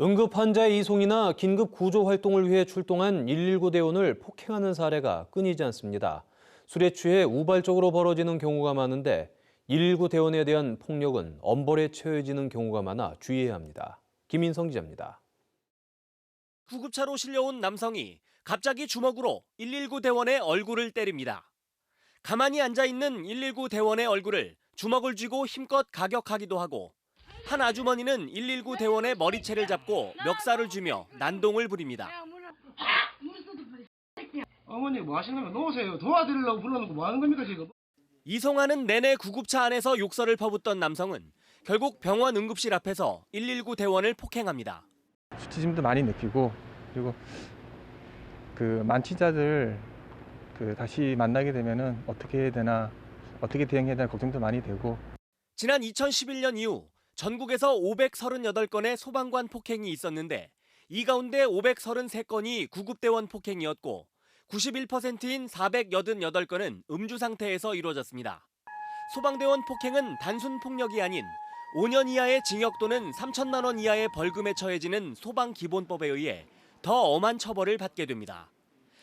응급 환자의 이송이나 긴급 구조 활동을 위해 출동한 119 대원을 폭행하는 사례가 끊이지 않습니다. 술에 취해 우발적으로 벌어지는 경우가 많은데 119 대원에 대한 폭력은 엄벌에 처해지는 경우가 많아 주의해야 합니다. 김인성 기자입니다. 구급차로 실려온 남성이 갑자기 주먹으로 119 대원의 얼굴을 때립니다. 가만히 앉아 있는 119 대원의 얼굴을 주먹을 쥐고 힘껏 가격하기도 하고 한 아주머니는 119 대원의 머리채를 잡고 멱살을 쥐며 난동을 부립니다. 어머니 뭐 하시는 거예요? 놓으세요. 도와드리려고 불러놓고 뭐 하는 겁니까 지금? 이송하는 내내 구급차 안에서 욕설을 퍼붓던 남성은 결국 병원 응급실 앞에서 119 대원을 폭행합니다. 수치심도 많이 느끼고 그리고 그 만취자들 그 다시 만나게 되면은 어떻게 해야 되나 어떻게 대응해야 되나 걱정도 많이 되고 지난 2011년 이후 전국에서 538건의 소방관 폭행이 있었는데 이 가운데 533건이 구급대원 폭행이었고 91%인 488건은 음주 상태에서 이루어졌습니다. 소방대원 폭행은 단순 폭력이 아닌 5년 이하의 징역 또는 3천만 원 이하의 벌금에 처해지는 소방기본법에 의해 더 엄한 처벌을 받게 됩니다.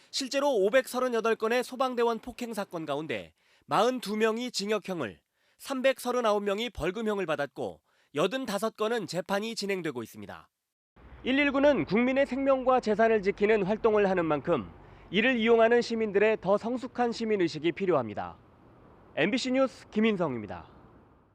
실제로 538건의 소방대원 폭행 사건 가운데 42명이 징역형을, 339명이 벌금형을 받았고 85건은 재판이 진행되고 있습니다. 119는 국민의 생명과 재산을 지키는 활동을 하는 만큼 이를 이용하는 시민들의 더 성숙한 시민의식이 필요합니다. MBC 뉴스 김인성입니다.